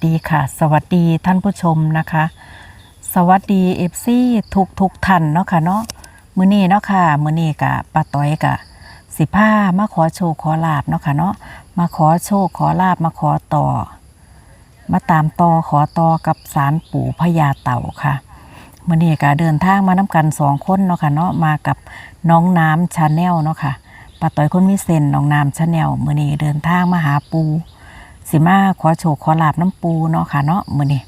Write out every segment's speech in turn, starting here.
สวัสดีค่ะ สวัสดีท่านผู้ชมนะคะ สวัสดีเอฟซีทุกทุกท่านเนาะค่ะเนาะมื้อนี้เนาะค่ะมื้อนี้กะป้าต้อยกะสิผ้ามาขอโชคขอลาบเนาะค่ะเนาะมาขอโชคขอลาบมาขอต่อ มาตามต่อขอต่อกับสารปู่พญาเต่าค่ะมื้อนี้ก็เดินทางมาน้กันสองคนเนาะค่ะเนาะมากับน้องน้ำชาแนลเนาะค่ะป้าต้อยคนมีเซนน้องน้ำชาแนลมื้อนี้เดินทางมาหาปู่ สิมาขอโชคขอลาบน้ำปูเนาะค่ะเนาะมื้อนี้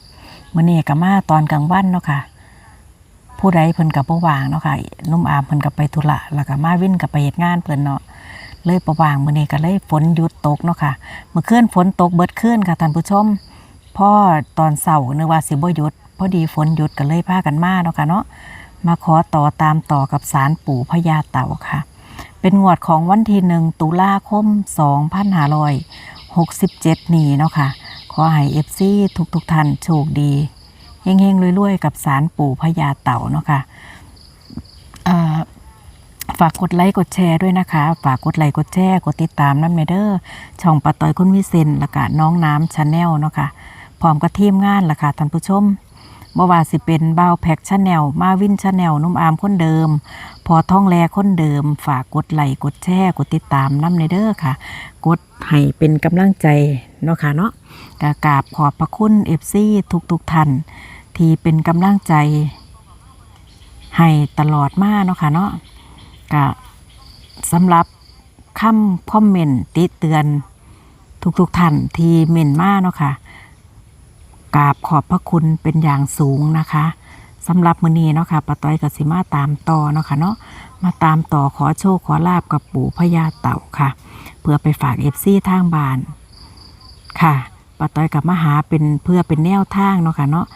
มื้อนี้ก็มาตอนกลางวันเนาะค่ะ ผู้ใดเพิ่นกับบ่วางเนาะค่ะนุ่มอามเพิ่นก็ไปธุระแล้วก็มาวิ่นก็ไปเฮ็ดงานเพิ่นเนาะเลยบ่ว่างมื้อนี้ก็เลยฝนหยุดตกเนาะค่ะเมื่อคืนฝนตกเบิดคืนค่ะท่านผู้ชมพ่อตอนเช้านึกว่าสิบ่หยุดพอดีฝนหยุดก็เลยพากันมาเนาะค่ะเนาะมาขอต่อตามต่อกับศาลปู่พญาเต่าค่ะ เป็นงวดของวันที่หนึ่งตุลาคม 67 นี้เนาะค่ะ ขอให้เอฟซีทุกทุกๆท่านโชคดีเฮงๆรวยๆ กับสารปู่พญาเต่าเนาะค่ะเอ่อฝากกดไลค์กดแชร์ด้วยนะคะ ฝากกดไลค์กดแชร์กดติดตามนั่นเมเดอร์ช่องปะตอยคุณวิเซนล้วก็น้องน้ำชาแนลเนาะค่ะพร้อมกับทีมงานละค่ะท่านผู้ชมบ่ว่าสิเป็นบ่าวแพ็กชาแนลมาวินชาแนลนุ่มอามคนเดิม พอท่องแลคนเดิม ฝากกดไลค์กดแชร์กดติดตามน้ำในเด้อค่ะ กดให้เป็นกำลังใจเนาะค่ะเนาะกากราบขอบพระคุณเอฟซีทุกทุกท่านที่เป็นกำลังใจ ให้ตลอดมาเนาะค่ะเนาะกะสำหรับคำคอมเมนต์ติเตือนทุกๆท่านที่เมนมาเนาะค่ะกราบขอบพระคุณเป็นอย่างสูงนะคะ สำหรับมื้อนี้เนาะค่ะป้าต้อยกับสิมาตามต่อเนาะค่ะเนาะมาตามต่อขอโชคขอลาบกับปู่พญาเต่าค่ะ เพื่อไปฝากเอฟซีทางบ้านค่ะป้าต้อยกับมาหาเป็นเพื่อเป็นแนวทางเนาะค่ะเนาะ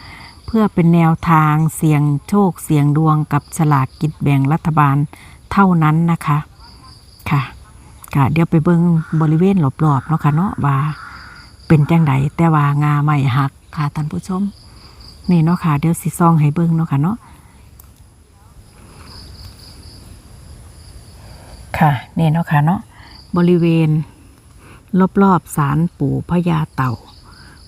เพื่อเป็นแนวทางเสี่ยงโชคเสี่ยงดวงกับฉลากกิจแบ่งรัฐบาลเท่านั้นนะคะค่ะก็เดี๋ยวไปเบิ่งบริเวณรอบๆเนาะค่ะเนาะว่าเป็นจังไดแต่ว่างาไม่หักค่ะท่านผู้ชม นี่เนาะค่ะ เดี๋ยวสิซองให้เบิ่งเนาะค่ะเนาะค่ะนี่เนาะค่ะเนาะบริเวณ รอบๆศาลปู่พญาเต่า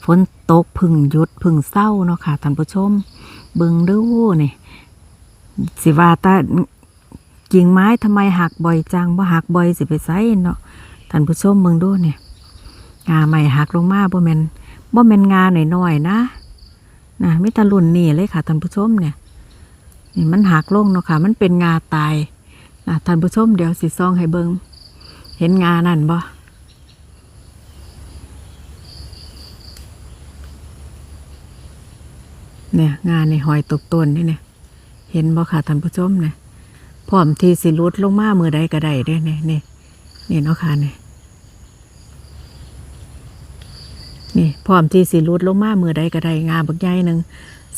ฝนตกพึ่งหยุดพึ่งเศร้าเนาะค่ะท่านผู้ชม เบิ่งดูนี่สิว่าตากิ่งไม้ทำไมหักบ่อยจังว่หักบ่อยสิไปไสเนาะท่านผู้ชมเบิ่งดูเนี่ยงาใหม่หักลงมาบ่แม่นบ่แม่นงาหน่อยๆนะ นะมิตรรุ่นนี่เลยค่ะท่านผู้ชมเนี่ยนี่มันหักลงเนาะค่ะ มันเป็นงาตายนะท่านผู้ชมเดี๋ยวสิซองให้เบิงเห็นงานั่นบ่เนี่ยงาในหอยตกต้นนี่เนี่ยเห็นบ่ค่ะท่านผู้ชมเนี่ยพร้อมที่สิรุดลงมามือใดก็ได้เด้เนี่ยนี่นี่เนาะค่ะเนี่ย นี่พร้อมที่สิรุดลงมามือใดก็ได้งาบักใหญ่หนึ่ง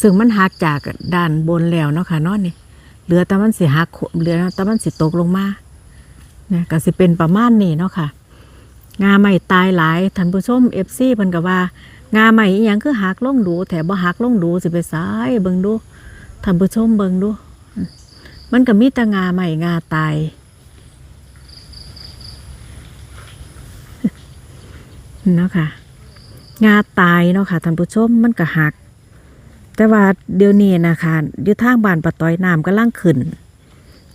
ซึ่งมันหักจากด้านบนแล้วเนาะค่ะนาะนี่เหลือแต่มันสิหักเหลือแต่มันสิตกลงมาเนี่ยก็สิเป็นประมาณนี้เนาะค่ะงาใหม่ตายหลายท่านผู้ชมเอฟซีเพิ่นก็ว่างาใหม่อีหยังคือหักลงดูแถบ่หักลงดูสิไปซ้ายเบิ่งดูท่านผู้ชมเบิ่งดู มันก็มีแต่งาใหม่งาตายเนาะค่ะ งาตายเนาะค่ะท่านผู้ชมมันก็หัก แต่ว่าเดี๋ยวนี้นะคะอยู่ทางบ้านปะต้อยน้ำก็ล่างขึ้น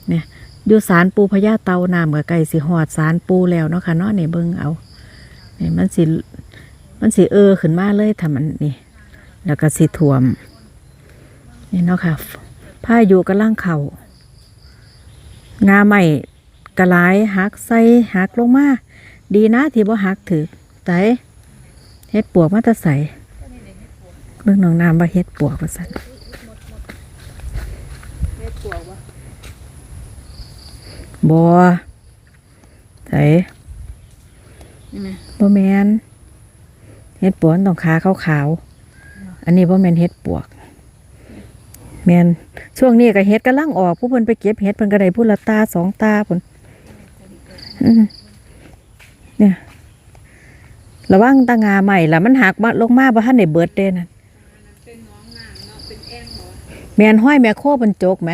เนี่ยอยู่สารปูพญาเตาน้ำกับไก่สิหอดสารปูแล้วเนาะค่ะเนาะนี่เบิ่งเอาเนี่ยมันสิมันสิเออขึ้นมาเลยถ้ามันนี่ แล้วก็สิท่วมนี่เนาะค่ะพาอยุกำลังเข่างาใหม่กระหลายหักใส่หักลงมา ดีนะที่บ่หักถือไตเฮ็ดปวกมาแตะใสเบิ่งน้องน้ำว่าเฮ็ดปวกว่าซั่นบ่ใส่บ่แม่นเฮ็ดปวกมันต้องขาขาวๆอันนี้บ่แม่นเฮ็ดปวก แม่นช่วงนี้ก็เฮ็ดกำลังออก ผู้เพิ่นไปเก็บเฮ็ดเพิ่นก็ได้ผู้ละตาสองตาพุ่นอือเนี่ย ระวังตางาใหม่ละมันหักมาลงมาบ่ทันได้เบิดเด้นั่นแม่นห้อยแม่โคบรรจกไหม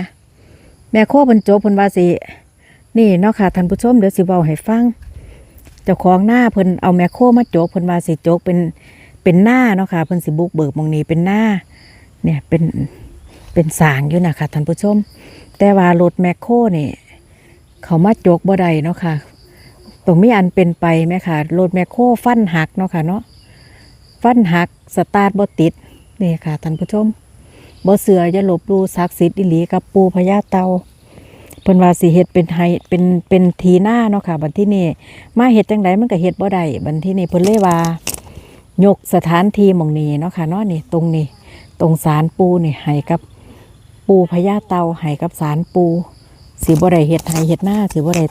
แม่โคบรรจกเพิ่นว่าสินี่เนาะค่ะท่านผู้ชมเดี๋ยวสิเว้าให้ฟังเจ้าของหน้าเพิ่นเอาแม่โคมาโจกเพิ่นว่าสิโจกเป็นเป็นหน้าเนาะค่ะเพิ่นสิบุกเบิกมองนี้เป็นหน้า เนี่ยเป็นเป็นสางอยู่นะคะท่านผู้ชม แต่ว่ารถแมคโครนี่ เขามาจกบ่ได้เนาะค่ะ ตรงมีอันเป็นไปไหมค่ะรถแมคโครฟันหักเนาะค่ะเนาะฟันหักสตาร์ทบ่ติดนี่ค่ะท่านผู้ชมบ่เสืออย่าลบลู่ศักดิ์สิทธิ์อีหลีกับปูพญาเตาเพิ่นว่าสิเฮ็ดเป็นไฮเป็นเป็นทีหน้าเนาะค่ะ บัดที่นี่มาเฮ็ดจังไดมันก็เฮ็ดบ่ได้บัดที่นี่เพิ่นเลยว่ายกสถานที่หมองนี้เนาะค่ะเนาะนี่ตรงนี้ ตรงศาลปูนี่ให้กับปูพญาเตาให้กับศาลปูสิบ่ได้เฮ็ดไห้เฮ็ดหน้าสิบ่ได้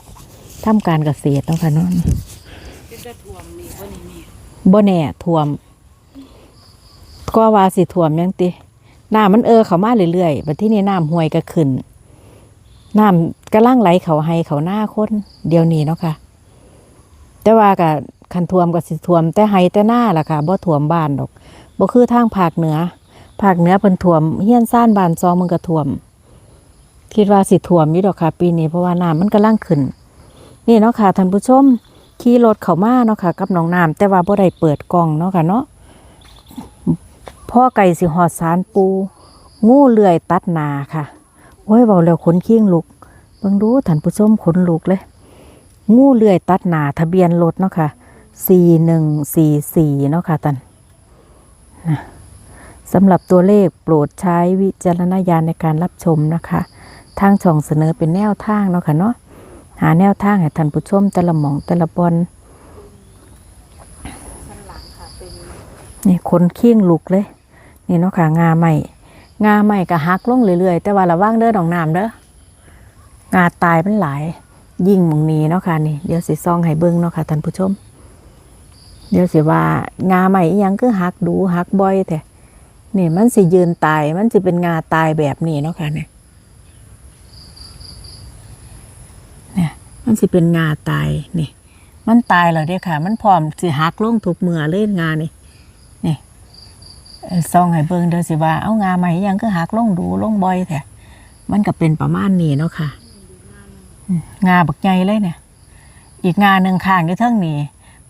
ทำการเกษตรเนาะค่ะเนาะบ่แน่ท่วม ก็ว่าสิท่วมยังติน้ำมันเออเขามาเรื่อยๆบัดที่นี้น้ำห้วยก็ขึ้น น้ำกำลังไหลเขาให้เขาหน้าคนเดี๋ยวนี้เนาะค่ะ แต่ว่าก็คันท่วมก็สิท่วม แต่ไห้แต่หน้าล่ะค่ะบ่ท่วมบ้านดอกบ่คือทางภาคเหนือ ภาคเหนือเพิ่นท่วมเฮี้ยนซ่านบ้านซองมันก็ท่วม คิดว่าสิท่วมอยู่ดอกค่ะ ปีนี้เพราะว่าน้ำมันกำลังขึ้น นี่เนาะค่ะท่านผู้ชมขี่รถเข้ามาเนาะค่ะ กับน้องน้ำแต่ว่าบ่ได้เปิดกล้องเนาะค่ะเนาะพ่อไก่สิหอดสารปู งูเลื่อยตัดนาค่ะโอ้ยเบาแล้วขนขี้งลุกเบิ่งดูท่านผู้ชมขนลุกเลย งูเลื่อยตัดนาทะเบียนรถเนาะค่ะสี่หนึ่งสี่สี่เนาะค่ะท่านนะสำหรับตัวเลขโปรดใช้วิจารณญาณในการรับชมนะคะ ทางช่องเสนอเป็นแนวทางเนาะค่ะเนาะ หาแนวทางให้ท่านผู้ชมแต่ละหมองแต่ละบอลนี่คนเคียงลุกเลย นี่เนาะค่ะ งาใหม่งาใหม่ก็หักลงเรื่อยๆ แต่ว่าระวังเด้อดอกน้ำเด้องาตายมันหลาย ยิ่งมองนี้เนาะค่ะนี่เดี๋ยวสิซองให้เบิ่งเนาะค่ะท่านผู้ชม เดี๋ยวสิว่างาใหม่อีหยังคือหักดูหักบ่อยแต่นี่มันสิยืนตายมันสิเป็นงาตายแบบนี้เนาะค่ะเนี่ยเนี่ย มันสิเป็นงาตายนี่ มันตายแล้วเด้ค่ะ มันพร้อมสิหักลงทุกเมื่อเลยงานี่นี่ซองให้เบิ่งเดี๋ยวสิว่าเอางาใหม่อีหยังคือหักลงดูลงบ่อยแต่มันก็เป็นประมาณนี้เนาะค่ะ งาบักใหญ่เลยเนี่ย อีกงาหนึ่งข้างอยู่เทั้งนี้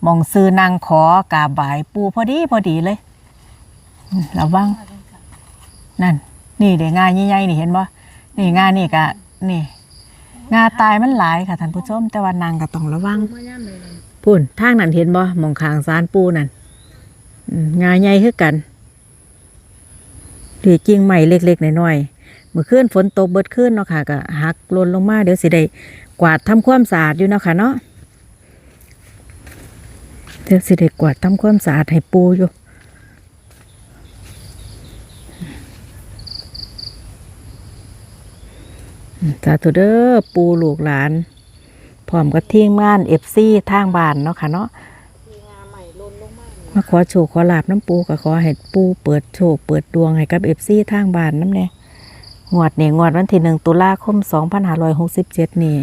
มองซื้อนางขอกาบายปูพอดีพอดีเลยระวังนั่น นี่เดี๋ยวงาใหญ่ๆนี่เห็นบ่นี่งานี่กะนี่ งาตายมันหลายค่ะท่านผู้ชมแต่ว่านางก็ต้องระวังพุ่นทางนั้นเห็นบ่มองขางซานปูนั่นงาใหญ่คือกันหรือจริงใหม่เล็กๆน้อยๆเมื่อคืนฝนตกเบิดคืนเนาะค่ะก็หักล่นลงมาเดี๋ยวสิได้กวาดทำความสะอาดอยู่เนาะค่ะเนาะเดี๋ยวสิได้กวาดทำความสะอาดให้ปูอยู่ สาธุเด้อปูลูกหลานพร้อมกับทีมงานเอฟซีทางบ้านเนาะค่ะเนาะมาขอโชคขอลาบน้ำปูก็ขอให้ปูเปิดโชคเปิดดวงให้กับเอฟซีทางบ้านน้ำเนี่ยงวดเนี่ยงวดวันที่หนึ่งตุลาคมสองพันห้าร้อยหกสิบเจ็ดนี่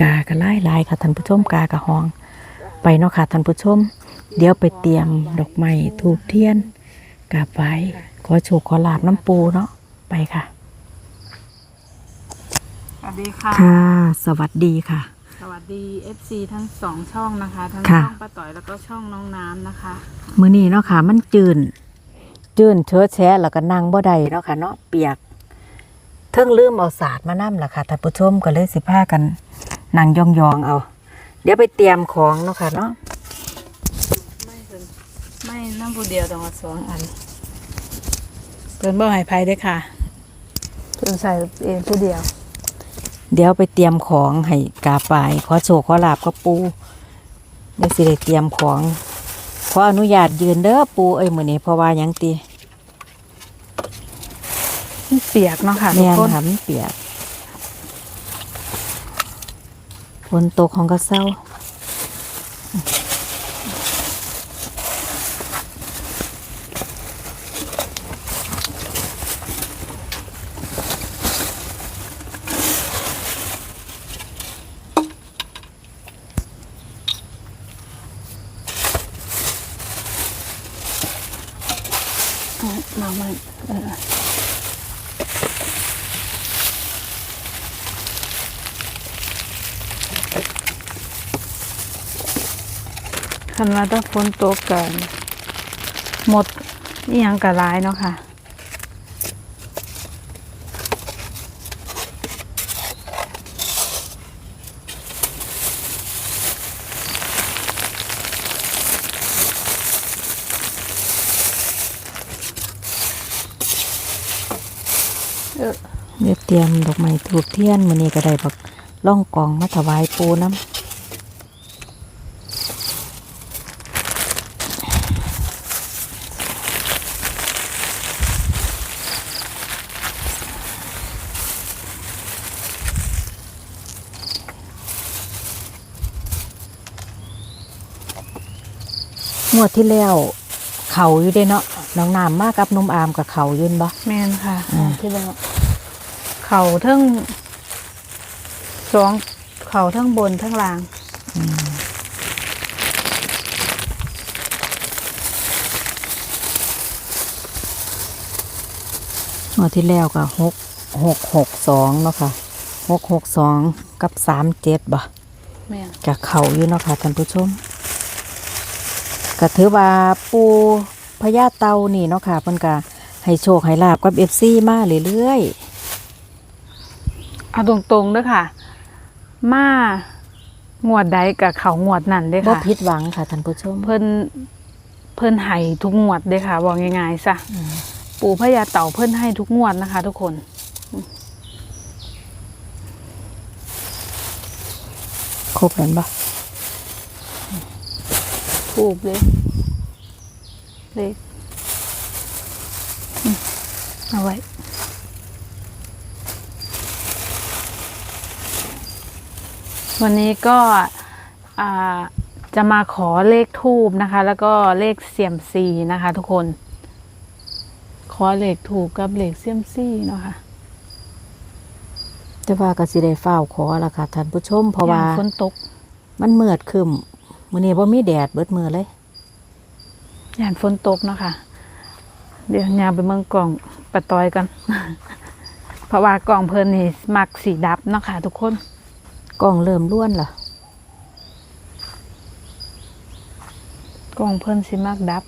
กากระไล่ลายค่ะท่านผู้ชมกากระหอง ไปเนาะค่ะท่านผู้ชม เดี๋ยวไปเตรียมดอกไม้ทูบเทียนกาบไว้ขอโชคขอลาบน้ำปูเนาะไปค่ะ วัสดีค่ะ ค่ะ สวัสดีค่ะ สวัสดี FC ทั้งสองช่องนะคะ ทั้งค่ะ ช่องป้าต่อยแล้วก็ช่องน้องน้ำนะคะ มื้อนี้เนาะค่ะ มันจืนจืนเชื้อแฉะแล้วก็นั่งบ่ได้เนาะค่ะเนาะเปียกเทิงลืมเอาศาสตร์มานํล่ะค่ะท่านผู้ชมก็เลยสิพากันนั่งยองๆเอา เดี๋ยวไปเตรียมของเนาะค่ะเนาะไม่เพิ่นไม่น้ำผู้เดียวต้องมาสองอันเพิ่นบ่ให้ภัยด้วยค่ะเพิ่นใส่เองผู้เดียว เดี๋ยวไปเตรียมของให้กาปายขอโชคขอลาบกับปูเดี๋ยวสิได้เตรียมของขออนุญาตยืนเด้อปูเอ้ยมื้อนี้เพราะว่าหยังติมันเปียกเนาะค่ะทุแม่กนคนค่ะมันเปียกฝนตกของก็เศร้า มามันเออคันว่าถ้าฝนตกกันหมดนี่ยังกระไรเนาะค่ะ เดี๋ยวเตรียมดอกไม้ถูกเทียนมื้อนี้ก็ได้บักล่องกองมาถวายปูน้ำงวดที่แล้วเขาอยู่เด้เนาะน้องน้ำมากับนมอามกับเขาอยืนบ่แมนค่ะอืมที่แล้ว เข่าเทั้งสองเข่าเทั้งบนเทั้งล่างงวดที่แล้วก็หกหกหกสองเนาะค่ะหกหกสองกับสามเจ็ดบ่แม่นจะเขาอยู่เนาะค่ะท่านผู้ชมก็ถือว่าปูพญาเตานี่เนาะค่ะเพิ่นก็ให้โชคให้ลาบกับเอฟซีมาเรื่อย เอาตรงๆเด้วยค่ะ มางวดใดกับเขางวดนั่นเด้ๆบ่ค่ะ ผิดหวังค่ะท่านผู้ชม เพิ่นเพิ่นให้ทุกงวดเด้ค่ะบอกง่ายๆซะปู่พญาเต่าเพิ่นให้ทุกงวดนะคะ ทุกคน ครบแล้วบ่ถูกเลยเลขอืมเอาไว้ วันนี้ก็อ่าจะมาขอเลขทูบนะคะ แล้วก็เลขเสียมซีนะคะ ทุกคน ขอเลขถูกกับเลขเสียมซีเนาะค่ะแต่ว่าก็สิได้เฝ้าวขอละค่ะท่านผู้ชมเพราะว่าย่งฝนตก มันมืดครึมมื้อนี้บ่มีแดดเบิดมือเลยย่านฝนตกเนาะค่ะ เดี๋ยวยางไปเมืองกล่องปะตอยกันเพราะว่ากล่องเพลินนี่มักสีดับเนาะค่ะทุกคน กล้องเริ่มล้วนล่ะกล่องเพลินสิมักดับ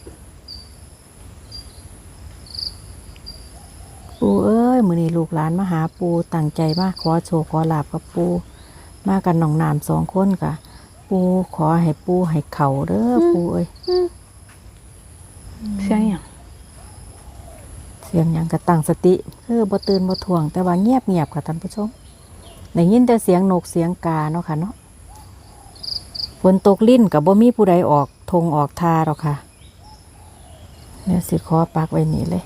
ปูเอ้ย มือนี้ลูกหลานมาหาปูตั้งใจมากขอโชว์ขอลาบกับปู มากันหนองนามสองคนกะ ปูขอให้ปูให้เขาเด้ออปูเอ้ยเสียงอย่างเสียงหยังกะตั้งสติ คือบ่ตื่นบ่ถ่วง แต่ว่าเงียบเงียบๆค่ะท่านผู้ชม ได้ยินแต่เสียงนกเสียงกาเนาะค่ะเนาะฝนตกลิ้นกับบ่มีผู้ใดออกทงออกทาหรอกค่ะเดี๋ยวสิขอปักไว้นี่เลย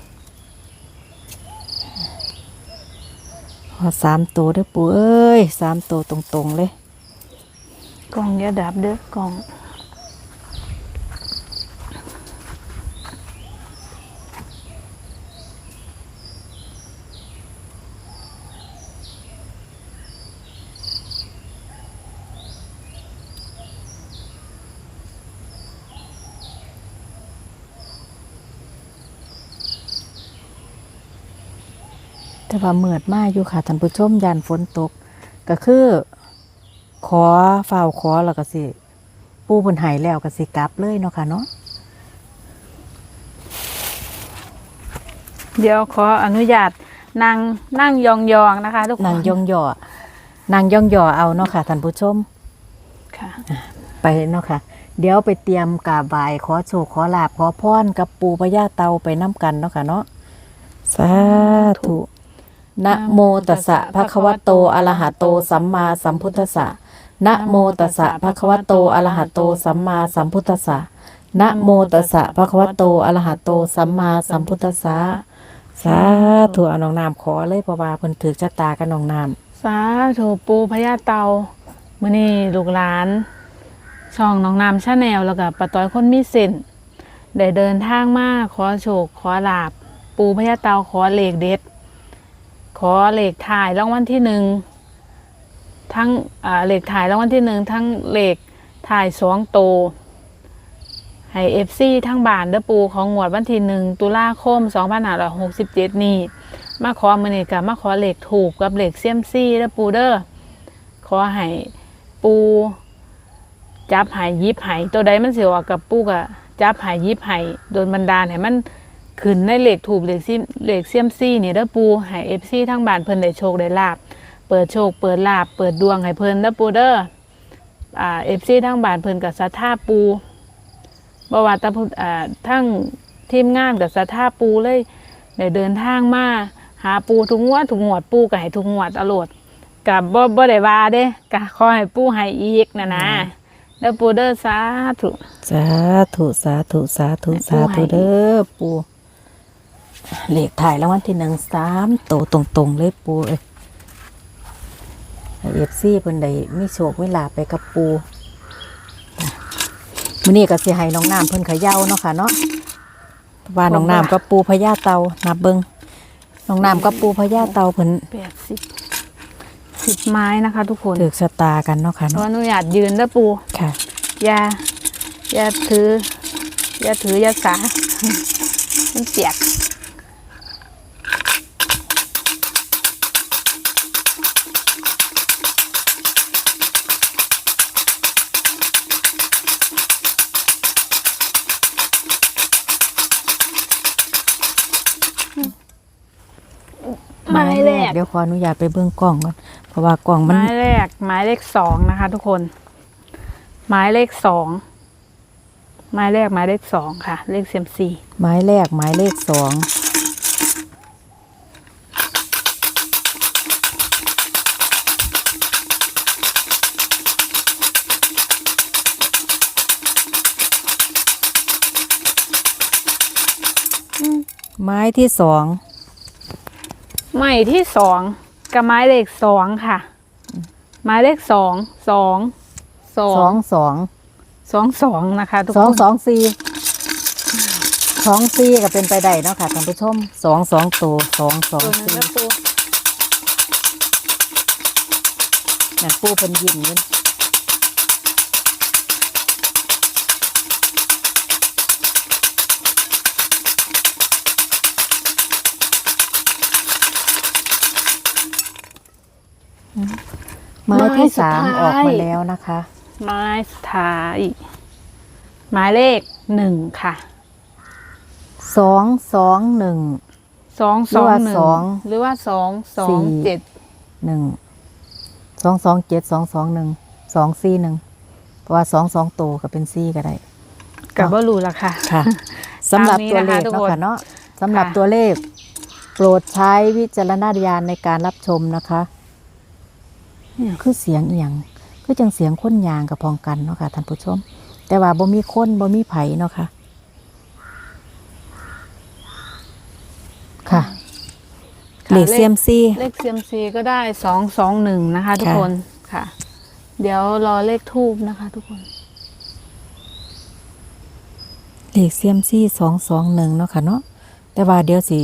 ขอสามตัวเด้อปูเอ้ยสามตัวตรงๆเลย กล่องอย่าดับเด้อกล่อง แต่ว่าเมือดมากอยู่ค่ะท่านผู้ชมยานฝนตก ก็คือ ขอเฝ้าขอแล้วก็สิ ปูบนหายแล้วก็สิกลับเลยเนาะค่ะเนาะเดี๋ยวขออนุญาตนั่งนั่งยองๆนะคะทุกคนนางย่องย่อนางย่องย่อเอาเนาะค่ะท่านผู้ชมค่ะ ไปเนาะค่ะ เดี๋ยวไปเตรียมกราบายขอโชคขอลาบขอพรกับปูพญาเตาไปน้ำกันเนาะค่ะเนาะสาธุ นะโมตัสสะภะคะวะโตอะระหะโตสัมมาสัมพุทธัสสะนะโมตัสสะภะคะวะโตอะระหะโตสัมมาสัมพุทธัสสะนะโมตัสสะภะคะวะโตอะระหะโตสัมมาสัมพุทธัสสะสาธุอน้องน้ำขอเลยเพราะว่าเพิ่นถือชะตากับน้องน้ำสาธุปูพญาเตามื้อนี้ลูกหลานช่องน้องน้ำชาแนลแล้วก็ปะต้อยคนมีเส้นได้เดินทางมาขอโชคขอลาบ ปูพญาเตาขอเลขเด็ด ขอเลขถ่ายรางวัลที่หนึ่งทั้งเลขถ่ายรางวัลที่หนึ่งทั้งเลขถ่ายสองโตให้เอฟซีทั้งบ้านเด้อปูของงวดวันที่หนึ่งตุลาคมสองพันห้าร้อยหกสิบเจ็ดนี้มาขอมือนี้กับมาขอเหล็กถูกกับเหล็กเซียมซี่เด้อปูเด้อขอให้ปู จับหายยิบหายตัวใดมันเสิออกกับปูก็จับหายยิบหายโดนบันดาลให้มัน ขึ้นในเหล็กถูกเหล็กซิมเหล็กเซียมซี่นี่เด้อปูให้เอฟซีทั้งบ้านเพิ่นได้โชคได้ลาบเปิดโชคเปิดลาบเปิดดวงให้เพิ่นเด้อปูเด้ออ่าเอฟซีทั้งบ้านเพิ่นกับศรัทธาปูบ่ว่าแตะอ่าทั้งทีมงานกับศรัทธาปูเลยได้เดินทางมาหาปูทุกงวดทุกงวดปูก็ให้ทุกงวดตลอดกับบ่บ่ได้ว่าเด้ก็ขอให้ปูให้อีกนะนะเด้อปูเด้อสาธุสาธุสาธุสาธุให้สาปู่ธุให้เด้อปู เลขถ่ายแล้ววันที่หนึ่งสามโตตรงๆ เลยปูเอ้ยเอฟซีเพิ่นได้มีโชคเวลาไปกับปูมื้อนี้ก็สิให้น้องน้ำเพิ่นเขย่าเนาะค่ะเนาะว่าน้องน้ำกับปูพญาเตานับเบิ่งน้องน้ำกับปูพญาเตาเพิ่นแปดสิบสิบไม้นะคะ ทุกคนถือชะตากันเนาะค่ะขอเนาะอนุญาตยืนเด้อปูค่ะ อย่าอย่าถืออย่าถืออย่าสา มันเปียก ไม้แรก เดี๋ยวขออนุญาตไปเบิ่งกล้องก่อนเพราะว่ากล้องมันไม้แรกไม้เลขสองนะคะ ทุกคน ไม้เลขสองไม้แรกไม้เลขสองค่ะ เลขเซียมซีไม้แรกหมายเลขสองไม้ที่สอง ไม้ที่สองกับไม้เลขสองค่ะ ไม้เลขสองสองสอสองงสองสองสองนะคะทุกสองคนสองสี่สองสี่ก็เป็นไปได้เนาะค่ะท่านผู้ชมสองสองตัวสองสองตัวนั้นสี่ก็ปูนั่นปูเป็นยินเลย ไม้ที่สามออกมาแล้วนะคะ ไม้สุดท้ายไม้เลขหนึ่งค่ะสองสองหนึ่งสองหรืสอองว่าหนึ่งสองหรือว่าสองสอสี่งเจ็ดหนึ่งสองสองเจ็ดสองสองหนึ่งสองสี่หนึ่งเพราะว่าสองสองตัวก็เป็นสี่ก็ได้กับว่ารู้ละค่ะค่ะสำหรับตัวเลขตามนี้นะคะทุกเนาะคนค่ะเนาะสำหรับค่ะตัวเลข โปรดใช้วิจารณญาณในการรับชมนะคะเนี่ย คือเสียงอหย่างคือจังเสียงคนยางกับพองกันเนาะค่ะท่านผู้ชม แต่ว่าบ่มีคนบ่มีไผเนาะค่ะค่ะ ค่ะเลขเซียมซีเลขเซียมซีก็ได้สองสองหนึ่งนะคะ ทุกค่ะคนค่ะ เดี๋ยวรอเลขทูบนะคะ ทุกคนเลขเซียมซีสองสองหนึ่งเนาะค่ะเนาะแต่ว่าเดี๋ยวสิ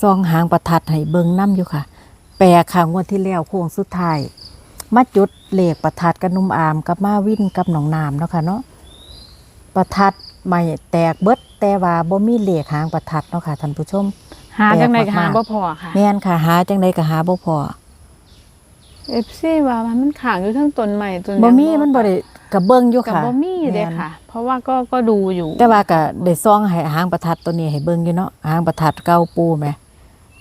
ซองหางประทัดให้เบิ่งน้ำอยู่ค่ะ แปลค่ะงวดที่แล้วโค้งสุดท้าย มาจุดเลขประทัดกับหนุ่มอามกับมาวินกับหนองนามเนาะค่ะเนาะประทัดไม่แตกเบิดแต่ว่าบ่มีเลขหางประทัดเนาะค่ะท่านผู้ชมหาจังไดก็หาแปลกมากบ่พอค่ะแม่นค่ะ หาจังใดก็หาบ่พอเอฟซีว่ามันขางอยู่ทั้งต้นใหม่ต้นบ่มีมันบ่ได้กับเบิ่งอยู่กับค่ะบ่มีเลยแม่นค่ะ เพราะว่าก็ก็ดูอยู่ แต่ว่าก็ได้ซองให้หางประทัดตัวนี้ให้เบิ่งอยู่เนาะหางประทัดเก้าปูแหม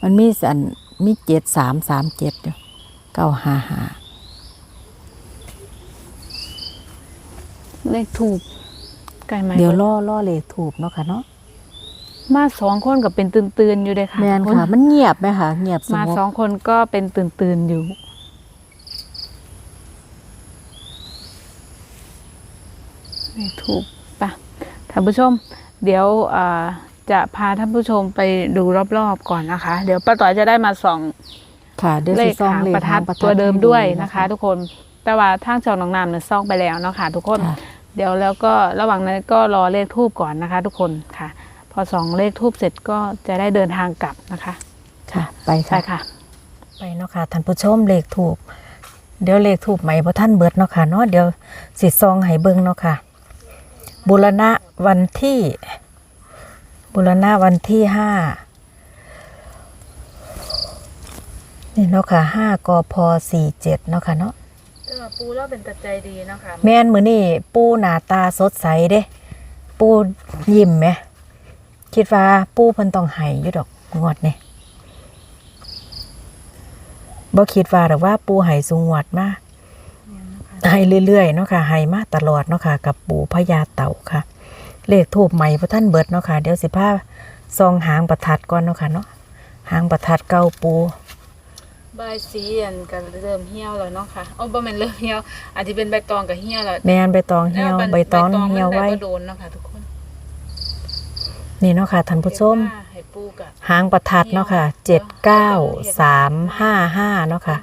มันมีสันมีเจ็ดสามสามเจ็ดอยู่เก้าห้าห้า เลขถูกไกลไหมเดี๋ยวล่อล่อเลขถูกเนาะค่ะเนาะมาสองคนก็เป็นตื่นๆอยู่เลยค่ะแม่นทุกค่ะ มันเงียบไหมคะเงียบสมางบสองคนก็เป็นตื่นๆอยู่เลขถูกปะท่านผู้ชม เดี๋ยวอ่าจะพาท่านผู้ชมไปดูรอบๆก่อนนะคะ เดี๋ยวป้าต่อยจะได้มาส่องค่ะเดี๋ยวเลสิขซองหางเลขประทัดหางตัวเดิมให้ด้วยนะคะ ทุกคนแต่ว่าทางจองหนองนามเนี่ยซ่องไปแล้วเนาะค่ะทุกคนค่ะ เดี๋ยวแล้วก็ระหว่างนั้นก็รอเลขทูบก่อนนะคะ ทุกคนค่ะ พอสองเลขทูบเสร็จก็จะได้เดินทางกลับนะคะค่ะ ไปใช่ค่ะ ค่ะ ไปเนาะค่ะท่านผู้ชมเลขถูก เดี๋ยวเลขถูกไหมพอท่านเบิดเนาะค่ะเนาะเดี๋ยวสิซองให้เบิ่งเนาะค่ะ บุรณะวันที่ บุรณะวันที่ห้านี่เนาะค่ะห้ากพสี่เจ็ดเนาะค่ะเนาะ ปูเราเป็นตัดใจดีเนาะค่ะแม่นมือนี้ปูหน้าตาสดใสเด้ ปูยิ้มไหมคิดว่าปูเพิ่นต้องให้อยู่ดอกงวดนี่บ่คิดว่าดอกว่าปูให้สูงวดมาให้เรื่อยๆเนาะค่ะให้มาตลอดเนาะค่ะ กับปูพญาเต่าค่ะ เลขทูบใหม่พระท่านเบิดเนาะค่ะ เดี๋ยวสิพาซองหางประทัดก่อนเนาะค่ะเนาะหางประทัดเก้าปู ใบายสีอันก็เริ่มเหี่ยวแล้วเนาะค่ะอ๋อบ่แม่นเริ่มเหี่ยวอาจจะเป็นใบตองกับเหี่ยวแล้วแม่นใบตองเหี่ยวแล้วใบตองมันเหี่ยวไว้ได้บ่โดนเนาะค่ะทุกคน นี่เนาะค่ะท่านผู้ชมเก็บผ้าให้ปูกับหางประทัดเนาะค่ะเจ็ดเก้าสามห้าห้าเนาะค่ะ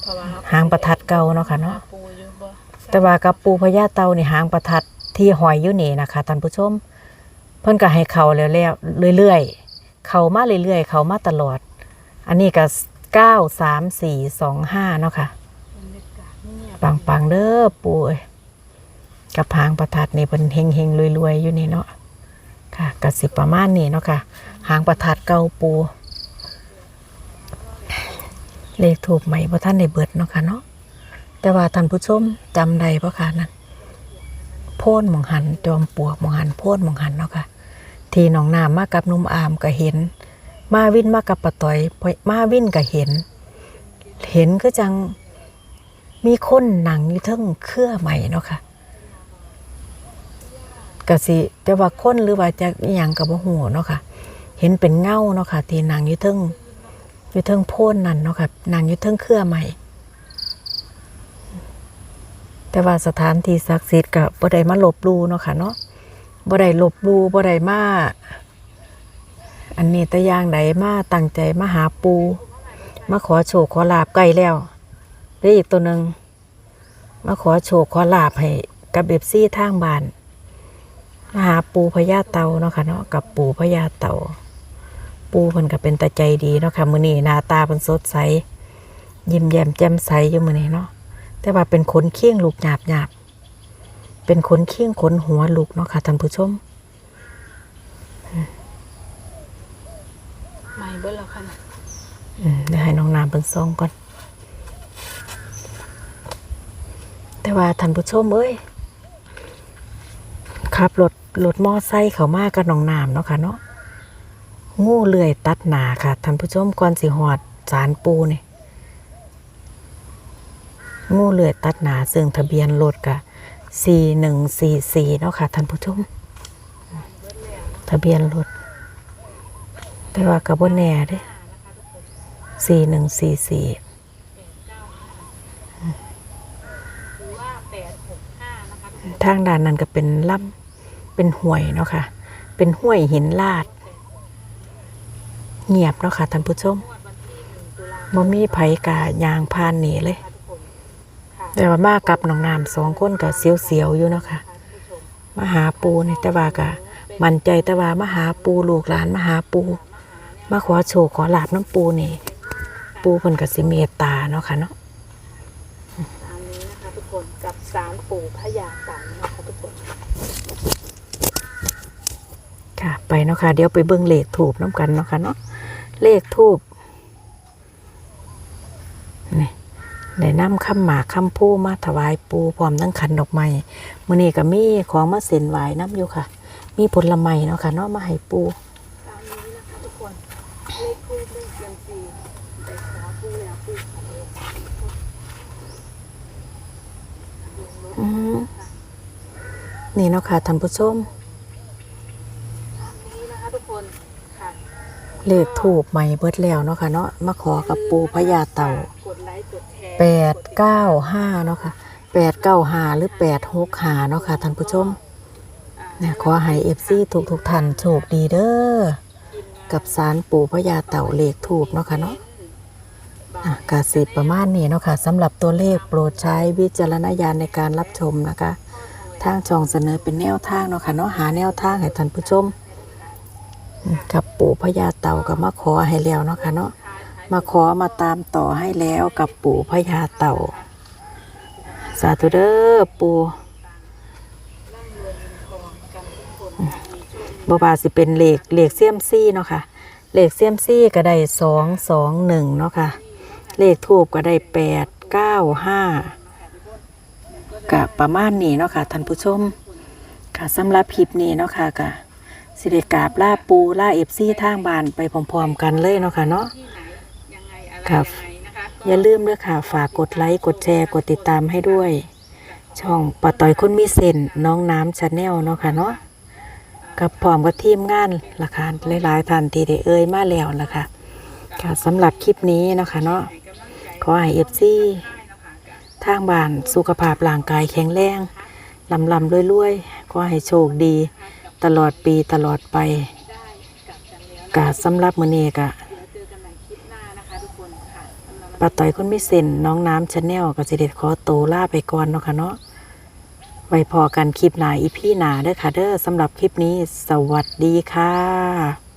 เพราะว่าเรหางประทัดเก่าเนาะค่ะเนาะปูอยู่บ่แต่ว่ากับปูพญาเต่านี่หางประทัดที่หอยอยู่นี่นะคะท่านผู้ชม เพิ่นก็ให้เขาแล้วแล้วเรื่อยๆเขามาเรื่อยๆเขามาตลอด อันนี้ก็เก้าสามสี่สองห้าเนาะค่ะบรรยากาศเงียบปังปังๆเด้อปูเอ้ยกับหางประทัดนี่เพิ่นเฮงเฮงๆรวยๆอยู่นี่เนาะค่ะกสิประมาณนี้เนาะค่ะ หางประทัดเก่าปู เลขถูกไหมพระท่านได้เบิดเนาะค่ะเนาะแต่ว่าท่านผู้ชมจำได้ปะคะนั่นโพ่นหมองหันจอมปลวกหมองหันโพ่นหมองหันเนาะค่ะ ที่หนองน้ำมากับหนุ่มอามก็เห็น มาวินมากับปะต่อยมาวินก็เห็น เห็นก็จังมีคนหนังอยู่ทั้งเครือใหม่เนาะค่ะกสิแต่ว่าคนหรือว่าจะอย่างกับหัวเนาะค่ะเห็นเป็นเงาเนาะค่ะที่หนังอยู่ทั้งอยู่เทิงโพ่นนั่นเนาะค่ะนางอยู่เทิงเครือใหม่ แต่ว่าสถานที่ศักดิ์สิทธิ์ก็บ่ได้มาลบลูเนาะค่ะเนาะบ่ได้ลบลูบ่ได้มา อันนี้ต่อย่างใดมาตั้งใจมาหาปู มาขอโชคขอลาบใกล้แล้วได้อีกตัวหนึ่งมาขอโชคขอลาบให้กับเบบซี่ทางบ้านมาหาปูพญาเตาเนาะค่ะเนาะกับปูพญาเตาปูเพิ่นก็เป็นตาใจดีเนาะค่ะมื้อนี้หน้าตาเพิ่นสดใส ยิ้มแย้มแจ่มใสอยู่มื้อนี้เนาะแต่ว่าเป็นขนเคี้ยงลูกหยาบหยาบเป็นขนเคี้ยงขนหัวลูกเนาะค่ะท่านผู้ชม ใหม่เบิดแล้วค่ะนอืมเดี๋ยวให้น้องน้ำเพิ่นส่องก่อน แต่ว่าท่านผู้ชมเอ้ยขับรถรถมอไซค์เขามากับน้องน้ำเนาะค่ะเนาะงูเลื่อยตัดหนาค่ะท่านผู้ชมก่อนสิหอดสารปูนี่งูเลื่อยตัดหนาซึ่งทะเบียนรถกะสี่หนึ่งสี่สี่เนาะค่ะท่านผู้ชม ทะเบียนรถ แต่ว่ากับบนแน่เด้สี่หนึ่งสี่สี่ทางด้านนั้นก็เป็นลำเป็นห้วยเนาะค่ะ เป็นห้วยหินลาด เงียบเนาะค่ะท่านผู้ชมบ่มีไผกะยางพานหนีเลย แต่ว่ามากับน้องน้ำสองคนก็เสียวๆอยู่เนาะค่ะมาหาปูนี่แต่ว่ากะมั่นใจแต่ว่ามาหาปูลูกหลานมาหาปู มาขอโชคขอลาบน้ำปูนี่ ปูเพิ่นก็สิเมตตาเนาะค่ะเนาะตามนี้นะคะทุกคนกับสารปู่พญาเต่านะคะทุกคนค่ะ ไปเนาะค่ะ เดี๋ยวไปเบิ่งเลขถูกน้ำกันเนาะค่ะเนาะเลขทูบนี่ได้นำคำหมากคำพูมาถวายปูพร้อมทั้งขันดอกไม้มื้อนี้ก็มีของมาเส้นไหวน้ำอยู่ค่ะ มีผลไม้เนาะค่ะเนาะมาให้ปู ตามนี้นะคะทุกคนเลขคู่เลขยังซีไปขอปูแล้วปูขอเอง อืม นี่เนาะค่ะท่านผู้ชมตามนี้นะคะทุกคนค่ะเลขถูกใหม่เบิดแล้วเนาะค่ะเนาะมาขอกับปูพญาเต่ากดไลค์กดแชร์แปดเก้าห้าเนาะค่ะแปดเก้าห้าหรือแปดหกห้าเนาะค่ะท่านผู้ชมเนี่ยขอให้เอฟซีทุกทุกๆท่านโชคดีเด้อกับสารปู่พญาเต่าเลขถูกเนาะค่ะเนาะอะกาสิประมาณนี้เนาะค่ะสำหรับตัวเลขโปรดใช้วิจารณญาณในการรับชมนะคะ ทางช่องเสนอเป็นแนวทางเนาะค่ะเนาะหาแนวทางให้ท่านผู้ชมกับปู่พญาเต่าก็มาขอให้แล้วเนาะค่ะเนาะมาขอมาตามต่อให้แล้วกับปู่พญาเต่า สาธุเด้อปู่บาบาสิเป็นเหลขเหลขเซียมซี่เนาะค่ะเหลขเซียมซี่ก็ได้สองสองหนึ่งเนาะค่ะเลขทูบก็ได้แปดเก้าห้า กับประมาณนี้เนาะค่ะท่านผู้ชมค่ะสำหรับคลิปนี้เนาะค่ะกะสิเดกาบล่าปูล่าเอฟซีทางบานไปพร้อมๆกันเลยเนาะค่ะเนาะครับอย่าลืมด้วยค่ะ ฝากกดไลค์กดแชร์กดติดตามให้ด้วย ช่องปะต่อยคนมีเซนน้องน้ำชาแนลเนาะค่ะเนาะกับพร้อมกับทีมงานละค่ะหลายๆท่านที่ได้เอ่ยมาแล้วละค่ะค่ะสำหรับคลิปนี้เนาะคะเนาะขอให้เอฟซี ทางบ้านสุขภาพร่างกายแข็งแรงลำลำรวยๆขอให้โชคดี ตลอดปีตลอดไปกะสำหรับมือเนกะป้าต่อยคนไม่เซ็นน้องน้ำชาแนลกับเสด็จขอโตล่าไปก่อนเนาะค่ะเนาะไว้พอกันคลิปหนาอีพี่หนาเด้อค่ะเด้อสำหรับคลิปนี้ สวัสดีค่ะ